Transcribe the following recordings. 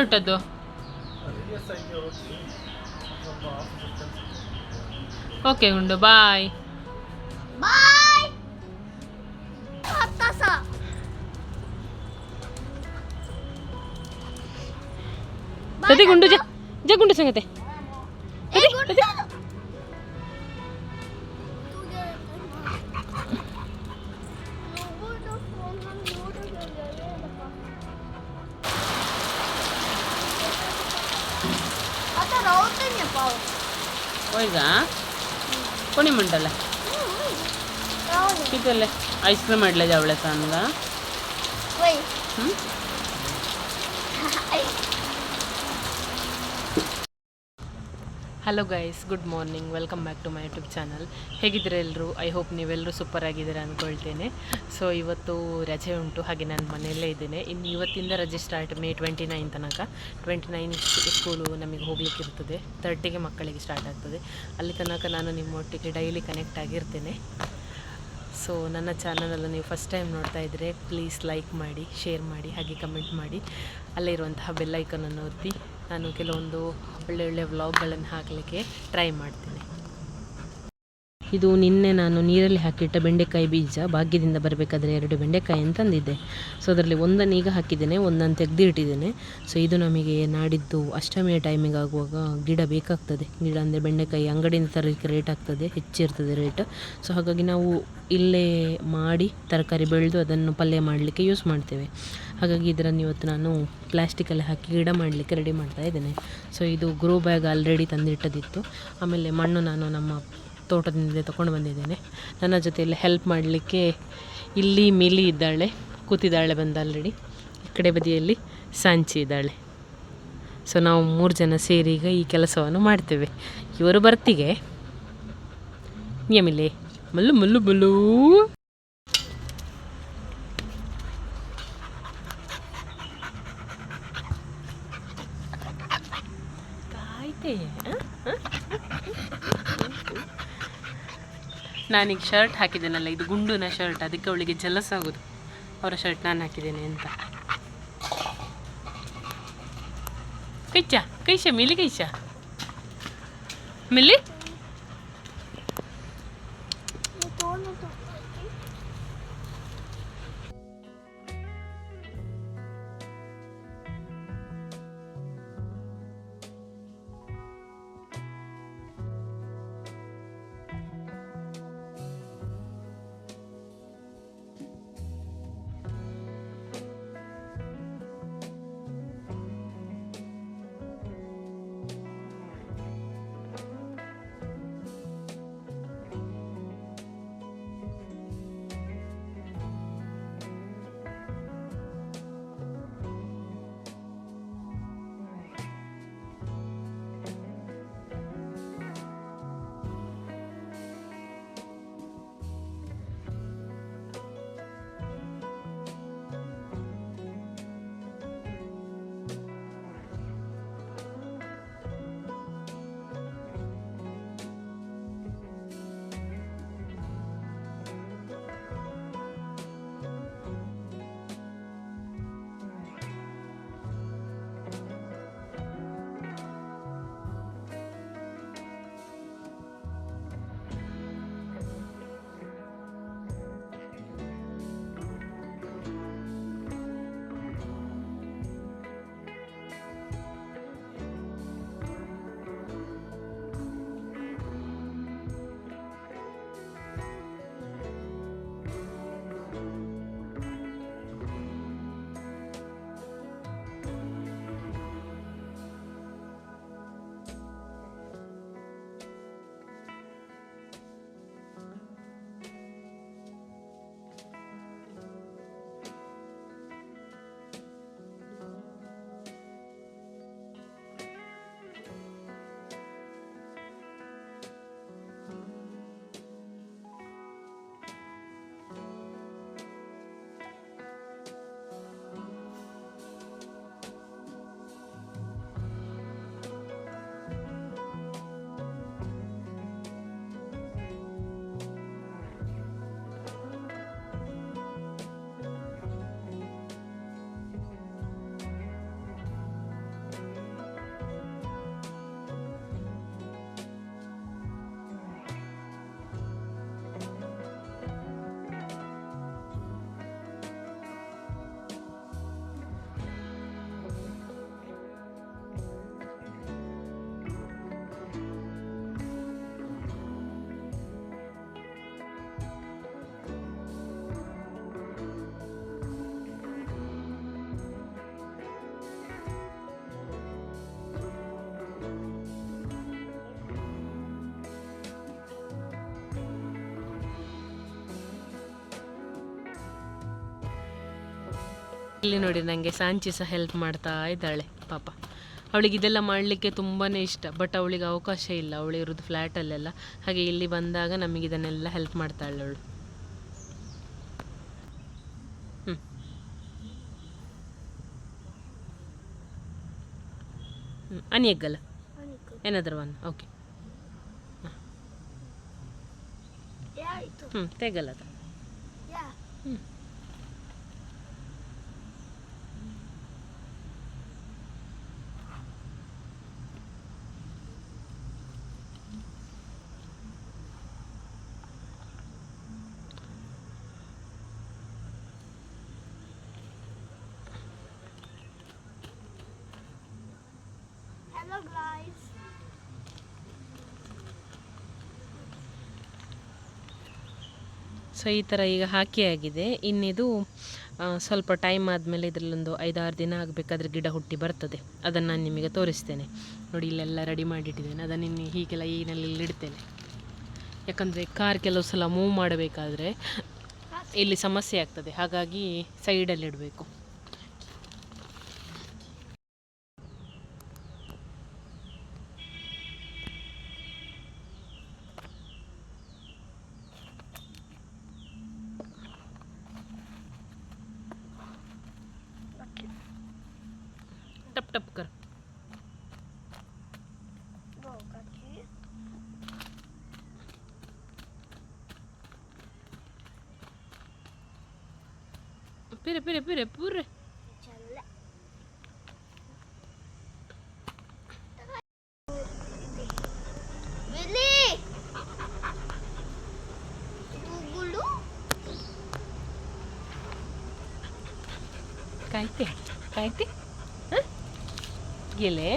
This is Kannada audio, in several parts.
ದೂರ ಹೊರಟದ್ದು ಓಕೆ ಗುಂಡು ಬಾಯ್ ಬಾಯ್ ಹತ್ತಾಸ ಸತಿ ಗುಂಡು ಜ ಜ ಗುಂಡು ಸಂಗತೆ कंटाळला किती आलं आईस्क्रीम आणलं जेवल्याचा आणला hello guys good morning welcome back to my YouTube channel ಹೇಗಿದ್ದೀರಾ ಎಲ್ಲರೂ ಐ ಹೋಪ್ ನೀವೆಲ್ಲರೂ ಸೂಪರ್ ಆಗಿದ್ದೀರಾ ಅಂದ್ಕೊಳ್ತೇನೆ ಸೊ ಇವತ್ತು ರಜೆ ಉಂಟು. ಹಾಗೆ ನಾನು ಮನೆಯಲ್ಲೇ ಇದ್ದೇನೆ. ಇನ್ನು ಇವತ್ತಿಂದ ರಜೆ ಸ್ಟಾರ್ಟ್ ಮೇ ಟ್ವೆಂಟಿ ನೈನ್ ತನಕ. ಟ್ವೆಂಟಿ ನೈನ್ ಸ್ಕೂಲು ನಮಗೆ ಹೋಗ್ಲಿಕ್ಕೆ ಇರ್ತದೆ. ತರ್ಟಿಗೆ ಮಕ್ಕಳಿಗೆ ಸ್ಟಾರ್ಟ್ ಆಗ್ತದೆ. ಅಲ್ಲಿ ತನಕ ನಾನು ನಿಮ್ಮೊಟ್ಟಿಗೆ ಡೈಲಿ ಕನೆಕ್ಟ್ ಆಗಿರ್ತೇನೆ. ಸೊ ನನ್ನ ಚಾನಲಲ್ಲಿ ನೀವು ಫಸ್ಟ್ ಟೈಮ್ ನೋಡ್ತಾ ಇದ್ದರೆ ಪ್ಲೀಸ್ ಲೈಕ್ ಮಾಡಿ ಶೇರ್ ಮಾಡಿ, ಹಾಗೆ ಕಮೆಂಟ್ ಮಾಡಿ. ಅಲ್ಲೇ ಇರುವಂತಹ ಬೆಲ್ಲೈಕನನ್ನು ಒತ್ತಿ. ನಾನು ಕೆಲವೊಂದು ಒಳ್ಳೆ ಒಳ್ಳೆ ವ್ಲಾಗ್ಗಳನ್ನು ಹಾಕಲಿಕ್ಕೆ ಟ್ರೈ ಮಾಡ್ತೀನಿ. ಇದು ನಿನ್ನೆ ನಾನು ನೀರಲ್ಲಿ ಹಾಕಿಟ್ಟ ಬೆಂಡೆಕಾಯಿ ಬೀಜ ಭಾಗ್ಯದಿಂದ ಬರಬೇಕಾದ್ರೆ ಎರಡು ಬೆಂಡೆಕಾಯಿ ತಂದಿದ್ದೆ ಸೊ ಅದರಲ್ಲಿ ಒಂದನ್ನು ಈಗ ಹಾಕಿದ್ದೇನೆ, ಒಂದನ್ನು ತೆಗೆದಿಟ್ಟಿದ್ದೇನೆ. ಸೊ ಇದು ನಮಗೆ ನಾಡಿದ್ದು ಅಷ್ಟಮಿಯ ಟೈಮಿಗೆ ಆಗುವಾಗ ಗಿಡ ಬೇಕಾಗ್ತದೆ. ಗಿಡ ಅಂದರೆ ಬೆಂಡೆಕಾಯಿ ಅಂಗಡಿಯಿಂದ ತರಲಿಕ್ಕೆ ರೇಟ್ ಆಗ್ತದೆ, ಹೆಚ್ಚಿರ್ತದೆ ರೇಟ್ ಸೊ ಹಾಗಾಗಿ ನಾವು ಇಲ್ಲೇ ಮಾಡಿ ತರಕಾರಿ ಬೆಳೆದು ಅದನ್ನು ಪಲ್ಯ ಮಾಡಲಿಕ್ಕೆ ಯೂಸ್ ಮಾಡ್ತೇವೆ. ಹಾಗಾಗಿ ಇದರನ್ನು ಇವತ್ತು ನಾನು ಪ್ಲಾಸ್ಟಿಕಲ್ಲಿ ಹಾಕಿ ಗಿಡ ಮಾಡಲಿಕ್ಕೆ ರೆಡಿ ಮಾಡ್ತಾ ಇದ್ದೇನೆ. ಸೊ ಇದು ಗ್ರೋ ಬ್ಯಾಗ್ ಆಲ್ರೆಡಿ ತಂದಿಟ್ಟದಿತ್ತು. ಆಮೇಲೆ ಮಣ್ಣು ನಾನು ನಮ್ಮ ತೋಟದಿಂದ ತಗೊಂಡು ಬಂದಿದ್ದೇನೆ. ನನ್ನ ಜೊತೆಯಲ್ಲಿ ಹೆಲ್ಪ್ ಮಾಡಲಿಕ್ಕೆ ಇಲ್ಲಿ ಮಿಲಿ ಇದ್ದಾಳೆ, ಕೂತಿದ್ದಾಳೆ ಬಂದು ಆಲ್ರೆಡಿ ಈ ಕಡೆ ಬದಿಯಲ್ಲಿ ಸಾಂಚಿ ಇದ್ದಾಳೆ. ಸೊ ನಾವು ಮೂರು ಜನ ಸೇರಿ ಈಗ ಈ ಕೆಲಸವನ್ನು ಮಾಡ್ತೇವೆ. ಇವರು ಬರ್ತಿಗೆ. ನಿಯಮಿಲೆ. ಮಲ್ಲು ಮಲ್ಲು ಮಲ್ಲು. ಕಾಯ್ತೆ ನಾನೀಗ ಶರ್ಟ್ ಹಾಕಿದ್ದೇನಲ್ಲ, ಇದು ಗುಂಡುನ ಶರ್ಟ್ ಅದಕ್ಕೆ ಅವಳಿಗೆ ಜಲಸ ಆಗೋದು. ಅವರ ಶರ್ಟ್ ನಾನು ಹಾಕಿದ್ದೇನೆ ಅಂತ. ಕೈಚ ಕೈಶ ಮಿಲಿ ಕೈಶ ಮಿಲಿ? ಇಲ್ಲಿ ನೋಡಿ ನನಗೆ ಸಾಂಚಿ ಸಹ ಹೆಲ್ಪ್ ಮಾಡ್ತಾ ಇದ್ದಾಳೆ ಪಾಪ. ಅವಳಿಗೆ ಇದೆಲ್ಲ ಮಾಡಲಿಕ್ಕೆ ತುಂಬಾ ಇಷ್ಟ ಬಟ್ ಅವಳಿಗೆ ಅವಕಾಶ ಇಲ್ಲ. ಅವಳು ಇರೋದು ಫ್ಲ್ಯಾಟಲ್ಲೆಲ್ಲ ಹಾಗೆ ಇಲ್ಲಿ ಬಂದಾಗ ನಮಗೆ ಇದನ್ನೆಲ್ಲ ಹೆಲ್ಪ್ ಮಾಡ್ತಾಳೆ ಅವಳು. ಹ್ಞೂ ಹ್ಞೂ ಅನಿಯಗ್ಗಲ್ಲ ಏನಾದರೂ ಒನ್ ಓಕೆ ಹ್ಞೂ ತೆಗಲ್ಲದ ಯಾ ಹ್ಞೂ ಹಲೋ ಗಾಯ್ಸ್ ಸೊ ಈ ಥರ ಈಗ ಹಾಕಿ ಆಗಿದೆ. ಇನ್ನಿದು ಸ್ವಲ್ಪ ಟೈಮ್ ಆದಮೇಲೆ ಇದರಲ್ಲೊಂದು ಐದಾರು ದಿನ ಆಗಬೇಕಾದ್ರೆ ಗಿಡ ಹುಟ್ಟಿ ಬರ್ತದೆ. ಅದನ್ನು ನಾನು ನಿಮಗೆ ತೋರಿಸ್ತೇನೆ. ನೋಡಿ ಇಲ್ಲೆಲ್ಲ ರೆಡಿ ಮಾಡಿಟ್ಟಿದ್ದೇನೆ. ಅದನ್ನು ಇನ್ನು ಹೀಗೆಲ್ಲ ಈನಲ್ಲಿ ಇಡ್ತೇನೆ. ಯಾಕಂದರೆ ಕಾರ್ ಕೆಲವು ಸಲ ಮೂವ್ ಮಾಡಬೇಕಾದ್ರೆ ಇಲ್ಲಿ ಸಮಸ್ಯೆ ಆಗ್ತದೆ. ಹಾಗಾಗಿ ಸೈಡಲ್ಲಿ ಇಡಬೇಕು. टप टप कर गो काकी फिर फिर फिर पूरे গেলে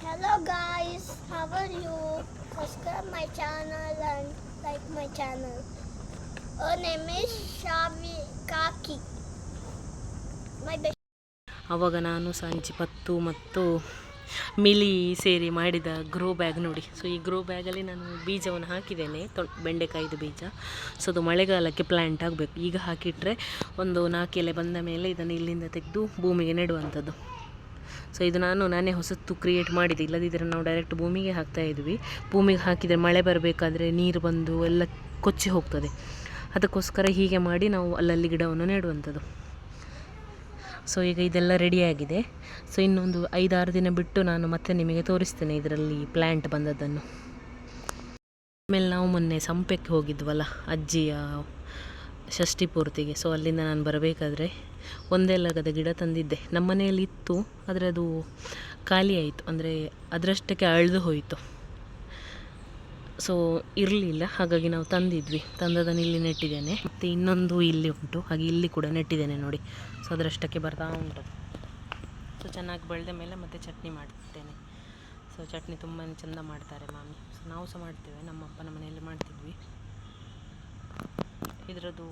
Hello guys, how are you? Subscribe my channel and like my channel. Kaki. ಆವಾಗ ನಾನು ಸಂಜೆ ಪತ್ತು ಮತ್ತು ಮಿಲಿ ಸೇರಿ ಮಾಡಿದ ಗ್ರೋ ಬ್ಯಾಗ್ ನೋಡಿ. ಸೊ ಈ ಗ್ರೋ ಬ್ಯಾಗಲ್ಲಿ ನಾನು ಬೀಜವನ್ನು ಹಾಕಿದ್ದೇನೆ. ತೊ ಬೆಂಡೆಕಾಯಿದು ಬೀಜ. ಸೊ ಅದು ಮಳೆಗಾಲಕ್ಕೆ ಪ್ಲ್ಯಾಂಟ್ ಆಗಬೇಕು. ಈಗ ಹಾಕಿಟ್ರೆ ಒಂದು ನಾಲ್ಕು ಎಲೆ ಬಂದ ಮೇಲೆ ಇದನ್ನು ಇಲ್ಲಿಂದ ತೆಗೆದು ಭೂಮಿಗೆ ನೆಡುವಂಥದ್ದು. ಸೊ ಇದು ನಾನು ನಾನೇ ಹೊಸತು ಕ್ರಿಯೇಟ್ ಮಾಡಿದೆ ಇಲ್ಲದಿದ್ದರೆ ನಾವು ಡೈರೆಕ್ಟ್ ಭೂಮಿಗೆ ಹಾಕ್ತಾ ಇದ್ವಿ. ಭೂಮಿಗೆ ಹಾಕಿದರೆ ಮಳೆ ಬರಬೇಕಾದ್ರೆ ನೀರು ಬಂದು ಎಲ್ಲ ಕೊಚ್ಚಿ ಹೋಗ್ತದೆ. ಅದಕ್ಕೋಸ್ಕರ ಹೀಗೆ ಮಾಡಿ ನಾವು ಅಲ್ಲಲ್ಲಿ ಗಿಡವನ್ನು ನೆಡುವಂಥದ್ದು. ಸೊ ಈಗ ಇದೆಲ್ಲ ರೆಡಿಯಾಗಿದೆ ಸೊ ಇನ್ನೊಂದು ಐದಾರು ದಿನ ಬಿಟ್ಟು ನಾನು ಮತ್ತೆ ನಿಮಗೆ ತೋರಿಸ್ತೇನೆ ಇದರಲ್ಲಿ ಪ್ಲ್ಯಾಂಟ್ ಬಂದದ್ದನ್ನು. ಆಮೇಲೆ ನಾವು ಮೊನ್ನೆ ಸಂಪೆಕ್ಕೆ ಹೋಗಿದ್ವಲ್ಲ, ಅಜ್ಜಿಯ ಷಷ್ಠಿ ಪೂರ್ತಿಗೆ. ಸೊ ಅಲ್ಲಿಂದ ನಾನು ಬರಬೇಕಾದ್ರೆ ಒಂದೇ ಲಗದ ಗಿಡ ತಂದಿದ್ದೆ. ನಮ್ಮ ಮನೆಯಲ್ಲಿ ಇತ್ತು, ಆದರೆ ಅದು ಖಾಲಿ ಆಯಿತು. ಅಂದರೆ ಅದರಷ್ಟಕ್ಕೆ ಅಳಿದು ಹೋಯಿತು. ಸೊ ಇರಲಿಲ್ಲ. ಹಾಗಾಗಿ ನಾವು ತಂದಿದ್ವಿ. ತಂದದನ್ನು ಇಲ್ಲಿ ನೆಟ್ಟಿದ್ದೇನೆ. ಮತ್ತು ಇನ್ನೊಂದು ಇಲ್ಲಿ ಉಂಟು. ಹಾಗೆ ಇಲ್ಲಿ ಕೂಡ ನೆಟ್ಟಿದ್ದೇನೆ ನೋಡಿ. ಸೊ ಅದರಷ್ಟಕ್ಕೆ ಬರ್ತಾ ಉಂಟು. ಸೊ ಚೆನ್ನಾಗಿ ಬೆಳೆದ ಮೇಲೆ ಮತ್ತೆ ಚಟ್ನಿ ಮಾಡ್ತೇನೆ. ಸೊ ಚಟ್ನಿ ತುಂಬಾ ಚೆಂದ ಮಾಡ್ತಾರೆ ಮಾಮಿ. ಸೊ ನಾವು ಸಹ ಮಾಡ್ತೇವೆ. ನಮ್ಮ ಅಪ್ಪನ ಮನೆಯಲ್ಲಿ ಮಾಡ್ತಿದ್ವಿ. ಇದರದ್ದು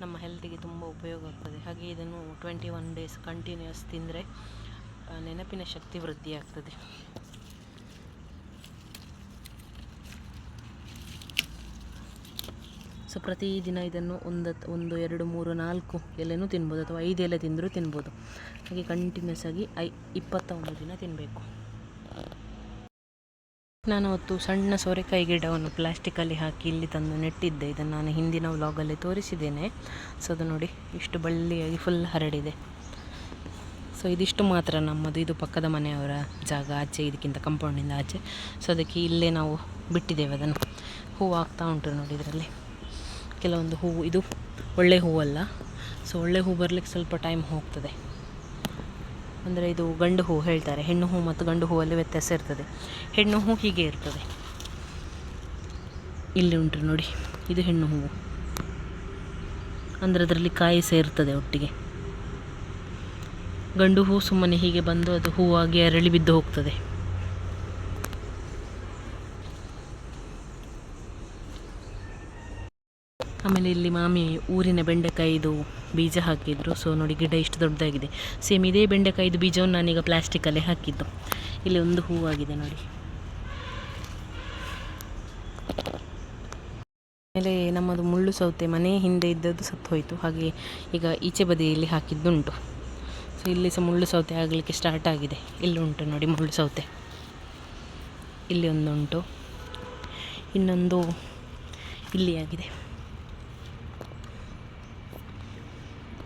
ನಮ್ಮ ಹೆಲ್ತಿಗೆ ತುಂಬ ಉಪಯೋಗ ಆಗ್ತದೆ. ಹಾಗೆ ಇದನ್ನು ಟ್ವೆಂಟಿ ಒನ್ ಡೇಸ್ ಕಂಟಿನ್ಯೂಸ್ ತಿಂದರೆ ನೆನಪಿನ ಶಕ್ತಿ ವೃದ್ಧಿ ಆಗ್ತದೆ ಸೊ ಪ್ರತಿದಿನ ಇದನ್ನು ಒಂದು ಒಂದು, ಎರಡು, ಮೂರು, ನಾಲ್ಕು ಎಲೆನೂ ತಿನ್ಬೋದು ಅಥವಾ ಐದು ಎಲೆ ತಿಂದರೂ ತಿನ್ಬೋದು. ಹಾಗೆ ಕಂಟಿನ್ಯೂಸ್ ಆಗಿ ಐ ಇಪ್ಪತ್ತ ಒಂದು ದಿನ ತಿನ್ನಬೇಕು ನಾನು ಅವತ್ತು ಸಣ್ಣ ಸೋರೆಕಾಯಿ ಗಿಡವನ್ನು ಪ್ಲಾಸ್ಟಿಕ್ಕಲ್ಲಿ ಹಾಕಿ ಇಲ್ಲಿ ತಂದು ನೆಟ್ಟಿದ್ದೆ. ಇದನ್ನು ನಾನು ಹಿಂದಿನ ವ್ಲಾಗಲ್ಲಿ ತೋರಿಸಿದ್ದೇನೆ. ಸೊ ಅದು ನೋಡಿ ಇಷ್ಟು ಬಳ್ಳಿಯಾಗಿ ಫುಲ್ ಹರಡಿದೆ. ಸೊ ಇದಿಷ್ಟು ಮಾತ್ರ ನಮ್ಮದು. ಇದು ಪಕ್ಕದ ಮನೆಯವರ ಜಾಗ, ಆಚೆ, ಇದಕ್ಕಿಂತ ಕಂಪೌಂಡಿಂದ ಆಚೆ. ಸೊ ಅದಕ್ಕೆ ಇಲ್ಲೇ ನಾವು ಬಿಟ್ಟಿದ್ದೇವೆ ಅದನ್ನು. ಹೂವು ಆಗ್ತಾ ಉಂಟು ನೋಡಿ ಇದರಲ್ಲಿ. ಕೆಲವೊಂದು ಹೂವು, ಇದು ಒಳ್ಳೆ ಹೂವಲ್ಲ. ಸೊ ಒಳ್ಳೆ ಹೂ ಬರಲಿಕ್ಕೆ ಸ್ವಲ್ಪ ಟೈಮ್ ಹೋಗ್ತದೆ. ಅಂದರೆ ಇದು ಗಂಡು ಹೂ ಹೇಳ್ತಾರೆ. ಹೆಣ್ಣು ಹೂ ಮತ್ತು ಗಂಡು ಹೂವಲ್ಲಿ ವ್ಯತ್ಯಾಸ ಇರ್ತದೆ. ಹೆಣ್ಣು ಹೂ ಹೀಗೆ ಇರ್ತದೆ. ಇಲ್ಲಿ ಉಂಟು ನೋಡಿ, ಇದು ಹೆಣ್ಣು ಹೂವು. ಅಂದರೆ ಅದರಲ್ಲಿ ಕಾಯಿ ಸೇರ್ತದೆ ಒಟ್ಟಿಗೆ. ಗಂಡು ಹೂ ಸುಮ್ಮನೆ ಹೀಗೆ ಬಂದು ಅದು ಹೂವಾಗಿ ಅರಳಿ ಬಿದ್ದು ಹೋಗ್ತದೆ. ಆಮೇಲೆ ಇಲ್ಲಿ ಮಾಮಿ ಊರಿನ ಬೆಂಡೆಕಾಯಿದು ಬೀಜ ಹಾಕಿದರು. ಸೊ ನೋಡಿ ಗಿಡ ಇಷ್ಟು ದೊಡ್ಡದಾಗಿದೆ. ಸೇಮ್ ಇದೇ ಬೆಂಡೆಕಾಯಿದು ಬೀಜವನ್ನು ನಾನೀಗ ಪ್ಲಾಸ್ಟಿಕಲ್ಲೇ ಹಾಕಿದ್ದು. ಇಲ್ಲಿ ಒಂದು ಹೂವಾಗಿದೆ ನೋಡಿ. ಆಮೇಲೆ ನಮ್ಮದು ಮುಳ್ಳು ಸೌತೆ ಮನೆ ಹಿಂದೆ ಇದ್ದದ್ದು ಸತ್ತು ಹೋಯಿತು ಹಾಗೆ ಈಗ ಈಚೆ ಬದಿಯಲ್ಲಿ ಹಾಕಿದ್ದುಂಟು. ಸೊ ಇಲ್ಲಿ ಸಹ ಮುಳ್ಳು ಸೌತೆ ಆಗಲಿಕ್ಕೆ ಸ್ಟಾರ್ಟ್ ಆಗಿದೆ. ಇಲ್ಲಿ ಉಂಟು ನೋಡಿ ಮುಳ್ಳು ಸೌತೆ. ಇಲ್ಲಿ ಒಂದುಂಟು. ಇನ್ನೊಂದು ಇಲ್ಲಿ ಆಗಿದೆ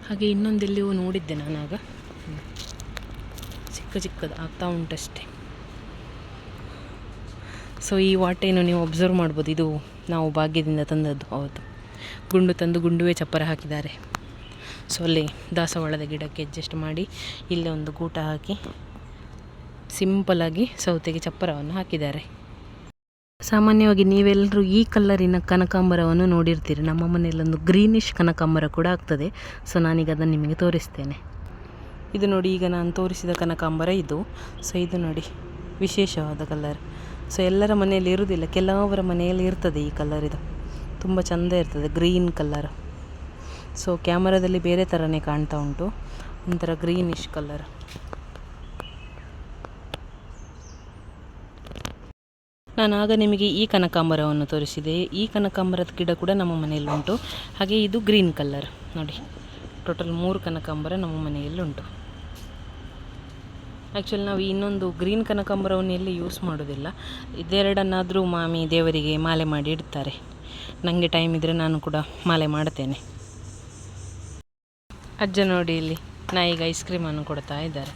ಹಾಗೆ ಇನ್ನೊಂದೆಲ್ಲಿಯೂ ನೋಡಿದ್ದೆ ನಾನಾಗ. ಚಿಕ್ಕ ಚಿಕ್ಕದು ಆಗ್ತಾ ಉಂಟಷ್ಟೇ. ಸೊ ಈ ವಾಟೆಯನ್ನು ನೀವು ಅಬ್ಸರ್ವ್ ಮಾಡ್ಬೋದು. ಇದು ನಾವು ಭಾಗ್ಯದಿಂದ ತಂದದ್ದು. ಹೌದು. ಗುಂಡು ತಂದು ಗುಂಡುವೇ ಚಪ್ಪರ ಹಾಕಿದ್ದಾರೆ. ಸೊ ಅಲ್ಲಿ ದಾಸವಾಳದ ಗಿಡಕ್ಕೆ ಅಡ್ಜಸ್ಟ್ ಮಾಡಿ ಇಲ್ಲೇ ಒಂದು ಗೂಟ ಹಾಕಿ ಸಿಂಪಲಾಗಿ ಸೌತೆಗೆ ಚಪ್ಪರವನ್ನು ಹಾಕಿದ್ದಾರೆ. ಸಾಮಾನ್ಯವಾಗಿ ನೀವೆಲ್ಲರೂ ಈ ಕಲ್ಲರಿನ ಕನಕಾಂಬರವನ್ನು ನೋಡಿರ್ತೀರಿ. ನಮ್ಮ ಮನೆಯಲ್ಲೊಂದು ಗ್ರೀನಿಶ್ ಕನಕಾಂಬರ ಕೂಡ ಆಗ್ತದೆ. ಸೊ, ನಾನೀಗ ಅದನ್ನು ನಿಮಗೆ ತೋರಿಸ್ತೇನೆ. ಇದು ನೋಡಿ, ಈಗ ನಾನು ತೋರಿಸಿದ ಕನಕಾಂಬರ ಇದು. ಸೊ, ಇದು ನೋಡಿ, ವಿಶೇಷವಾದ ಕಲರ್ ಸೊ, ಎಲ್ಲರ ಮನೆಯಲ್ಲಿ ಇರುವುದಿಲ್ಲ ಕೆಲವರ ಮನೆಯಲ್ಲಿ ಇರ್ತದೆ ಈ ಕಲರ್ ಇದು. ತುಂಬ ಚೆಂದ ಇರ್ತದೆ, ಗ್ರೀನ್ ಕಲರ್ ಸೊ, ಕ್ಯಾಮರಾದಲ್ಲಿ ಬೇರೆ ಥರನೇ ಕಾಣ್ತಾ ಉಂಟು. ಒಂಥರ ಗ್ರೀನಿಶ್ ಕಲರ್ ನಾನು ಆಗ ನಿಮಗೆ ಈ ಕನಕಾಂಬರವನ್ನು ತೋರಿಸಿದೆ. ಈ ಕನಕಾಂಬರದ ಗಿಡ ಕೂಡ ನಮ್ಮ ಮನೆಯಲ್ಲಿ ಉಂಟು. ಹಾಗೆ ಇದು ಗ್ರೀನ್ ಕಲರ್. ನೋಡಿ, ಟೋಟಲ್ ಮೂರು ಕನಕಾಂಬರ ನಮ್ಮ ಮನೆಯಲ್ಲಿ ಉಂಟು. ಆ್ಯಕ್ಚುಲಿ ನಾವು ಇನ್ನೊಂದು ಗ್ರೀನ್ ಕನಕಾಂಬರವನ್ನು ಎಲ್ಲಿ ಯೂಸ್ ಮಾಡೋದಿಲ್ಲ ಇದೆರಡನ್ನಾದರೂ ಮಾಮಿ ದೇವರಿಗೆ ಮಾಲೆ ಮಾಡಿ ಇಡ್ತಾರೆ. ನನಗೆ ಟೈಮ್ ಇದ್ದರೆ ನಾನು ಕೂಡ ಮಾಲೆ ಮಾಡ್ತೇನೆ. ಅಜ್ಜ ನೋಡಿ ಇಲ್ಲಿ, ನಾಯಿಗೆ ಐಸ್ ಕ್ರೀಮನ್ನು ಕೊಡ್ತಾ ಇದ್ದಾರೆ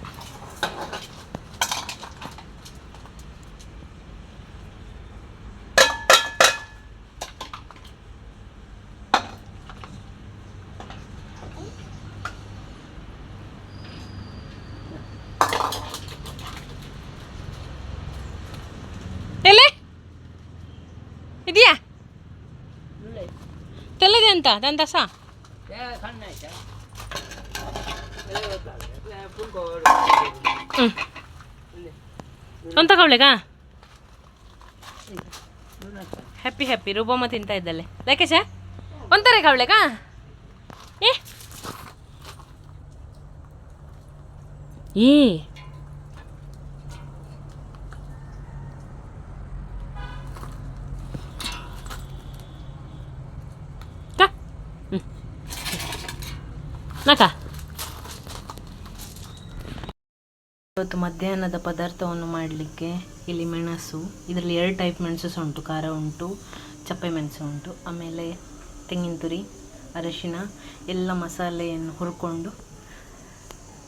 ಎಲೆ ಇದೆಯಾ ಹ್ಞೂ ಒಂದು ತಗೊಳ್ಳೆಗಾ ಹ್ಯಾಪಿ ಹ್ಯಾಪಿ ರೂಬಮ್ಮ ತಿಂತಾ ಇದ್ದಲ್ಲೇ ಲೈಕೇಶ ಒಂಥರ ಕವಳೆಗಾ ಏ ಏ ನಕ. ಇವತ್ತು ಮಧ್ಯಾಹ್ನದ ಪದಾರ್ಥವನ್ನು ಮಾಡಲಿಕ್ಕೆ ಇಲ್ಲಿ ಮೆಣಸು, ಇದರಲ್ಲಿ ಎರಡು ಟೈಪ್ ಮೆಣಸು ಉಂಟು, ಖಾರ ಉಂಟು, ಚಪ್ಪೆ ಮೆಣಸು ಉಂಟು, ಆಮೇಲೆ ತೆಂಗಿನ ತುರಿ, ಅರಶಿನ, ಎಲ್ಲ ಮಸಾಲೆಯನ್ನು ಹುರ್ಕೊಂಡು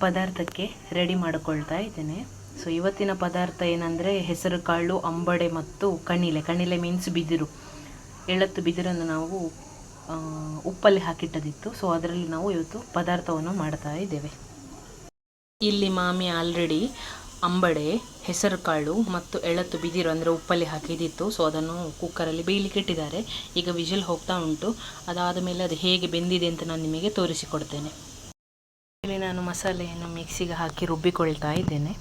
ಪದಾರ್ಥಕ್ಕೆ ರೆಡಿ ಮಾಡಿಕೊಳ್ತಾ ಇದ್ದೇನೆ. ಸೊ ಇವತ್ತಿನ ಪದಾರ್ಥ ಏನಂದರೆ ಹೆಸರುಕಾಳು ಅಂಬಡೆ ಮತ್ತು ಕಣಿಲೆ ಕಣಿಲೆ ಮೀನ್ಸ್ ಬಿದಿರು. ಎಳತ್ತು ಬಿದಿರನ್ನು ನಾವು ಉಪ್ಪಲ್ಲಿ ಹಾಕಿಟ್ಟದಿತ್ತು. ಸೊ ಅದರಲ್ಲಿ ನಾವು ಇವತ್ತು ಪದಾರ್ಥವನ್ನು ಮಾಡ್ತಾ ಇದ್ದೇವೆ. ಇಲ್ಲಿ ಮಾಮಿ ಆಲ್ರೆಡಿ ಅಂಬಡೆ ಹೆಸರು ಕಾಳು ಮತ್ತು ಎಳತ್ತು ಬಿದಿರು ಅಂದರೆ ಉಪ್ಪಲ್ಲಿ ಹಾಕಿದಿತ್ತು. ಸೊ ಅದನ್ನು ಕುಕ್ಕರಲ್ಲಿ ಬೇಯಲಿಕ್ಕೆ ಇಟ್ಟಿದ್ದಾರೆ. ಈಗ ವಿಷಲ್ ಹೋಗ್ತಾ ಉಂಟು. ಅದಾದ ಮೇಲೆ ಅದು ಹೇಗೆ ಬೆಂದಿದೆ ಅಂತ ನಾನು ನಿಮಗೆ ತೋರಿಸಿಕೊಡ್ತೇನೆ. ಇಲ್ಲಿ ನಾನು ಮಸಾಲೆಯನ್ನು ಮಿಕ್ಸಿಗೆ ಹಾಕಿ ರುಬ್ಬಿಕೊಳ್ತಾ ಇದ್ದೇನೆ.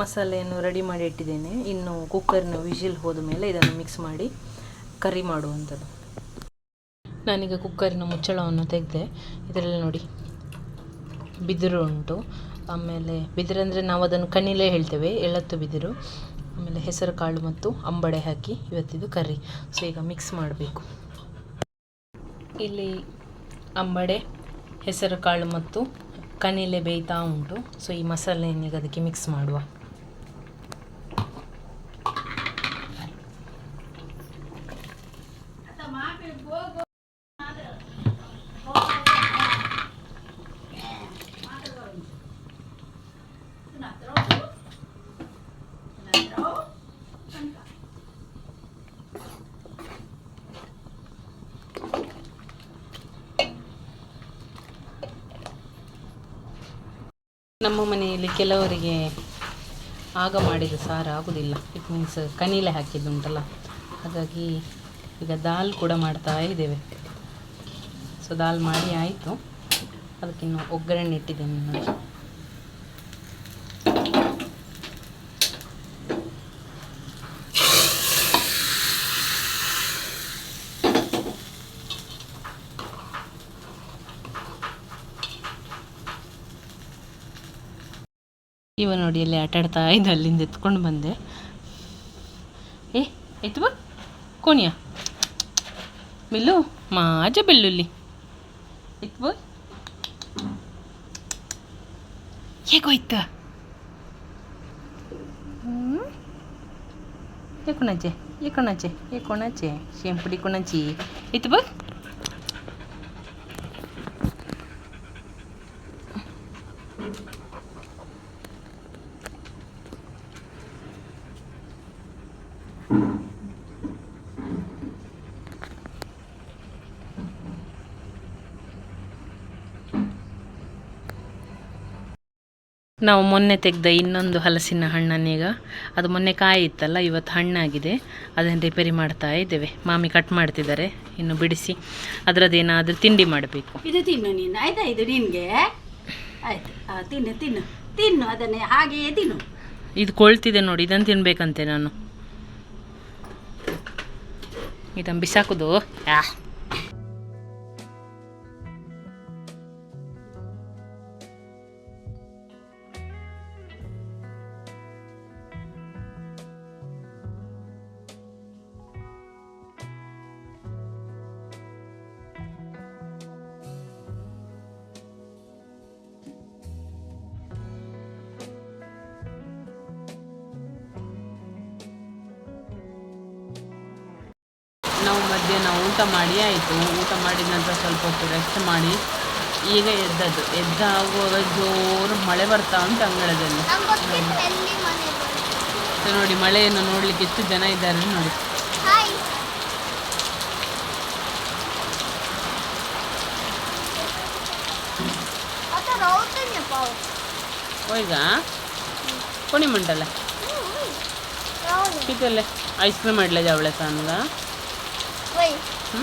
ಮಸಾಲೆಯನ್ನು ರೆಡಿ ಮಾಡಿ ಇಟ್ಟಿದ್ದೇನೆ. ಇನ್ನು ಕುಕ್ಕರ್ನ ವಿಜಿಲ್ ಹೋದ ಮೇಲೆ ಇದನ್ನು ಮಿಕ್ಸ್ ಮಾಡಿ. ಕರಿ ಮಾಡುವಂಥದ್ದು. ನಾನೀಗ ಕುಕ್ಕರಿನ ಮುಚ್ಚಳವನ್ನು ತೆಗೆದೆ, ಇದರಲ್ಲಿ ನೋಡಿ, ಬಿದಿರು ಉಂಟು. ಆಮೇಲೆ ಬಿದಿರು ಅಂದರೆ ನಾವು ಅದನ್ನು ಕಣಿಲೆ ಹೇಳ್ತೇವೆ, ಎಳತ್ತು ಬಿದಿರು. ಆಮೇಲೆ ಹೆಸರು ಕಾಳು ಮತ್ತು ಅಂಬಡೆ ಹಾಕಿ ಇವತ್ತಿದು ಕರಿ. ಸೊ ಈಗ ಮಿಕ್ಸ್ ಮಾಡಬೇಕು. ಇಲ್ಲಿ ಅಂಬಡೆ, ಹೆಸರು ಕಾಳು ಮತ್ತು ಕಣ್ಣಿಲೆ ಬೇಯ್ತಾ ಉಂಟು. ಸೊ ಈ ಮಸಾಲೆಯನ್ನೀಗ ಅದಕ್ಕೆ ಮಿಕ್ಸ್ ಮಾಡುವ ನಮ್ಮ ಮನೆಯಲ್ಲಿ ಕೆಲವರಿಗೆ ಆಗ ಮಾಡಿದ ಸಾರು ಆಗೋದಿಲ್ಲ. ಇಟ್ ಮೀನ್ಸ್ ಕನೀಲೆ ಹಾಕಿದ್ದುಂಟಲ್ಲ. ಹಾಗಾಗಿ ಈಗ ದಾಲ್ ಕೂಡ ಮಾಡ್ತಾ ಇದ್ದೇವೆ. ಸೊ ದಾಲ್ ಮಾಡಿ ಆಯಿತು. ಅದಕ್ಕಿನ್ನು ಒಗ್ಗರಣೆ ಇಟ್ಟಿದ್ದೇನೆ ನೋಡಿ ನೋಡಿ ಅಲ್ಲಿ ಆಟಾಡ್ತಾ ಇದ್ದ, ಅಲ್ಲಿಂದ ಎತ್ಕೊಂಡು ಬಂದೆ. ಏ ಆಯ್ತು ಬಾ. ಕೋಣಿಯ ಬಿಲ್ಲು ಮಾಜ ಬೆಳ್ಳುಳ್ಳಿ ಎತ್ತು ಬೋ. ಹೇಗೋಯ್ತು ಏಕೋಣಾಚೆ ಏಕೋಣಾಚೆ ಏಕೋಣಾಚೆ ಶೇಂಪುಡಿ ಕೊಣಾಚಿ. ಇತ್ತು ಬಾ. ನಾವು ಮೊನ್ನೆ ತೆಗೆದ ಇನ್ನೊಂದು ಹಲಸಿನ ಹಣ್ಣನ್ನೀಗ ಅದು ಮೊನ್ನೆ ಕಾಯಿ ಇತ್ತಲ್ಲ ಇವತ್ತು ಹಣ್ಣಾಗಿದೆ. ಅದನ್ನು ರಿಪೇರಿ ಮಾಡ್ತಾ ಇದ್ದೇವೆ. ಮಾಮಿ ಕಟ್ ಮಾಡ್ತಿದ್ದಾರೆ. ಇನ್ನು ಬಿಡಿಸಿ ಅದರದ್ದೇನಾದರೂ ತಿಂಡಿ ಮಾಡಬೇಕು. ಇದು ತಿನ್ನು ನೀನು. ಆಯ್ತಾ ಇದು ನಿನಗೆ? ಆಯ್ತು. ತಿನ್ನು ತಿನ್ನು. ತಿನ್ನು ಅದನ್ನೇ ಹಾಗೆಯೇ ತಿನ್ನು. ಇದು ಕೊಳ್ತಿದೆ ನೋಡಿ ಇದನ್ನು ತಿನ್ಬೇಕಂತೆ ನಾನು. ಇದನ್ನು ಬಿಸಾಕುದು. ಯಾ. ಸ್ವಲ್ಪ ಹೊತ್ತು ರೆಸ್ಟ್ ಮಾಡಿ ಈಗ ಎದ್ದದ್ದು. ಎದ್ದಾಗುವಾಗ ಜೋರು ಮಳೆ ಬರ್ತಾ ಉಂಟು ಅಂಗಳದಲ್ಲಿ. ನೋಡಿ ಮಳೆಯನ್ನು ನೋಡ್ಲಿಕ್ಕೆ ಎಷ್ಟು ಜನ ಇದ್ದಾರೆ ನೋಡಿ. ಈಗ? ಕೊಣಿ ಮಂಟಲ್ಲ ಐಸ್ ಕ್ರೀಮ್ ಮಾಡಲ ಜಾವಳೆ ತಂದ ಹ್ಞೂ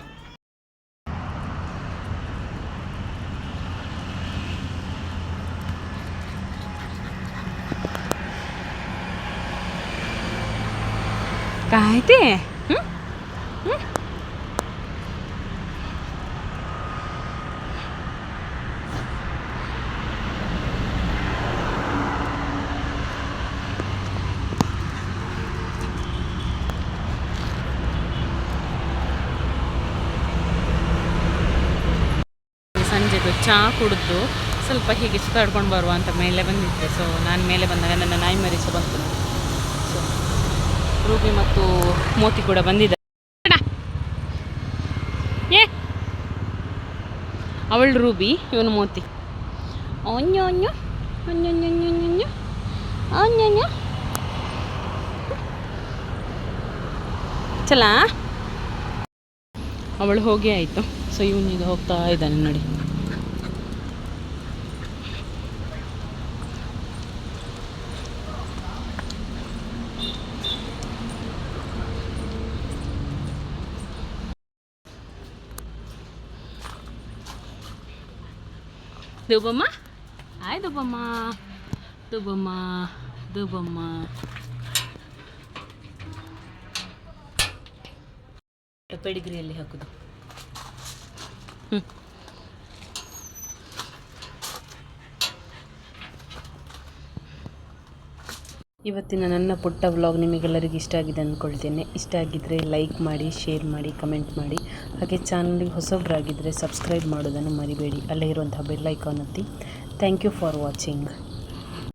काय ते ಸಂಜೆದು ಚಹಾ ಕುಡಿದು ಸ್ವಲ್ಪ ಹೀಗೆ ಸುತ್ತಾಡ್ಕೊಂಡು ಬರುವ ಅಂತ ಮೇಲೆ ಬಂದಿದ್ದೆ. ಸೊ ನಾನು ಮೇಲೆ ಬಂದಾಗ ನನ್ನ ನಾಯಿ ಮರೀಸ ಬಂತು. ರೂಬಿ ಮತ್ತು ಮೋತಿ ಕೂಡ ಬಂದಿದ್ದಾರೆ ಏ. ಅವಳು ರೂಬಿ, ಇವನು ಮೋತಿ. ಅನ್ಯೋ ಅನ್ಯೋ. ಒನ್ಯೊನ್ಯೊನ್ಯೊನ್ಯೊನ್ಯೊ ಒನ್ಯೊನ್ಯೊ ಚಲ? ಅವಳು ಹೋಗಿ ಆಯಿತು. ಸೊ ಇವನೀಗ ಹೋಗ್ತಾ ಇದ್ದಾನೆ ನೋಡಿ. ದುಬಮ್ಮ ಹಾಯ್ ದುಬಮ್ಮ ದುಬಮ್ಮ ದುಬಮ್ಮ ಪೆಡಿಗ್ರಿಯಲ್ಲಿ ಹಾಕೋದು. ಹ್ಞೂ ಇವತ್ತಿನ ನನ್ನ ಪುಟ್ಟ ವ್ಲಾಗ್ ನಿಮಗೆಲ್ಲರಿಗೂ ಇಷ್ಟ ಆಗಿದೆ ಅಂದ್ಕೊಳ್ತೇನೆ. ಇಷ್ಟ ಆಗಿದ್ದರೆ ಲೈಕ್ ಮಾಡಿ ಶೇರ್ ಮಾಡಿ ಕಮೆಂಟ್ ಮಾಡಿ. ಹಾಗೆ ಚಾನಲ್ಗೆ ಹೊಸಬ್ರಾಗಿದ್ದರೆ ಸಬ್ಸ್ಕ್ರೈಬ್ ಮಾಡೋದನ್ನು ಮರಿಬೇಡಿ. ಅಲ್ಲೇ ಇರುವಂಥ ಬೆಲ್ಲೈಕಾನ್ ಒತ್ತಿ. Thank you for watching